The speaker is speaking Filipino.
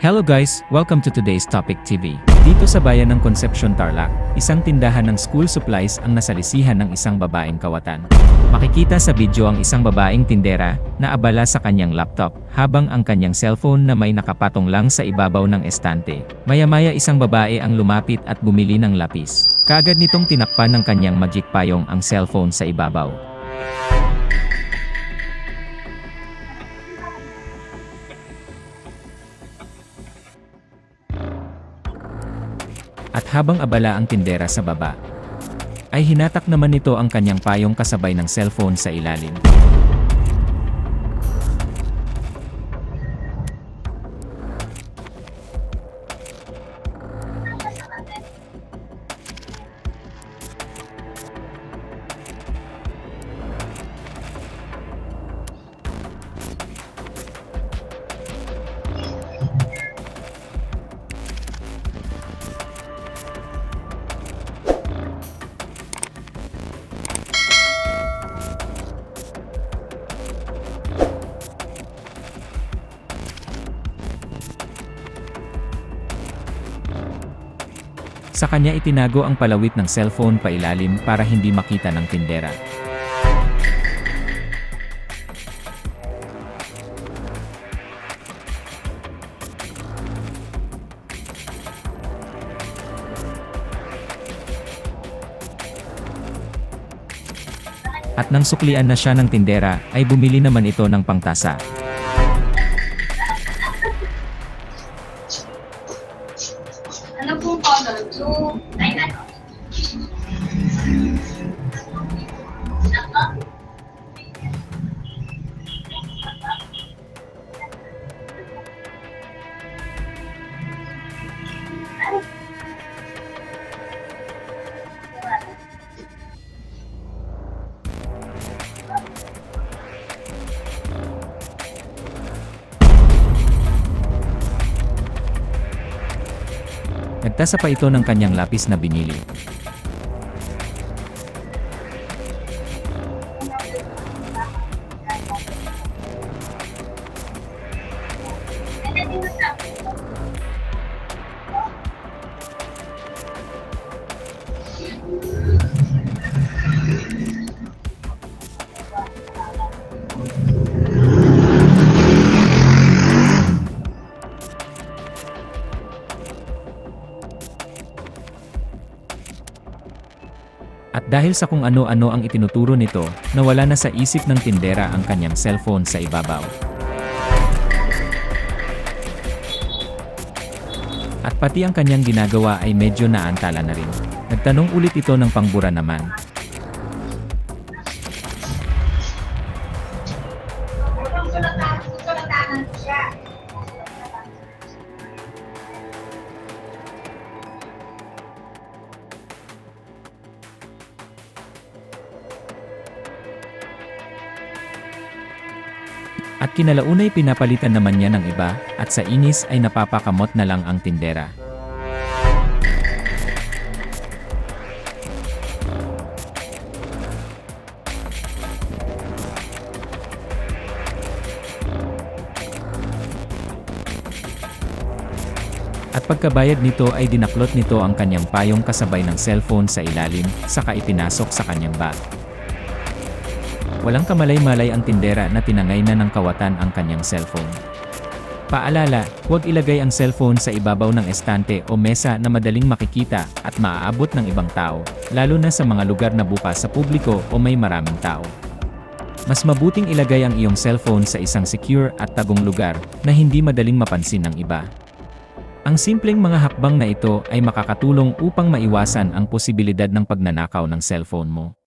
Hello guys, welcome to today's Topic TV. Dito sa bayan ng Concepcion Tarlac, isang tindahan ng school supplies ang nasalisihan ng isang babaeng kawatan. Makikita sa video ang isang babaeng tindera na abala sa kanyang laptop habang ang kanyang cellphone na may nakapatong lang sa ibabaw ng estante. Maya-maya isang babae ang lumapit at bumili ng lapis. Kaagad nitong tinakpan ng kanyang magic payong ang cellphone sa ibabaw. At habang abala ang tindera sa baba, ay hinatak naman nito ang kanyang payong kasabay ng cellphone sa ilalim. Sa kanya itinago ang palawit ng cellphone pailalim para hindi makita ng tindera. At nang suklian na siya ng tindera, ay bumili naman ito ng pangtasa. 那个 không 一个 Nagtasa pa ito ng kanyang lapis na binili. At dahil sa kung ano-ano ang itinuturo nito, nawala na sa isip ng tindera ang kanyang cellphone sa ibabaw. At pati ang kanyang ginagawa ay medyo naantala na rin. Nagtanong ulit ito ng pangbura naman. At kinalaunay pinapalitan naman niya ng iba, at sa inis ay napapakamot na lang ang tindera. At pagkabayad nito ay dinaklot nito ang kanyang payong kasabay ng cellphone sa ilalim, saka ipinasok sa kanyang bag. Walang kamalay-malay ang tindera na tinangay na ng kawatan ang kanyang cellphone. Paalala, huwag ilagay ang cellphone sa ibabaw ng estante o mesa na madaling makikita at maaabot ng ibang tao, lalo na sa mga lugar na bukas sa publiko o may maraming tao. Mas mabuting ilagay ang iyong cellphone sa isang secure at tagong lugar na hindi madaling mapansin ng iba. Ang simpleng mga hakbang na ito ay makakatulong upang maiwasan ang posibilidad ng pagnanakaw ng cellphone mo.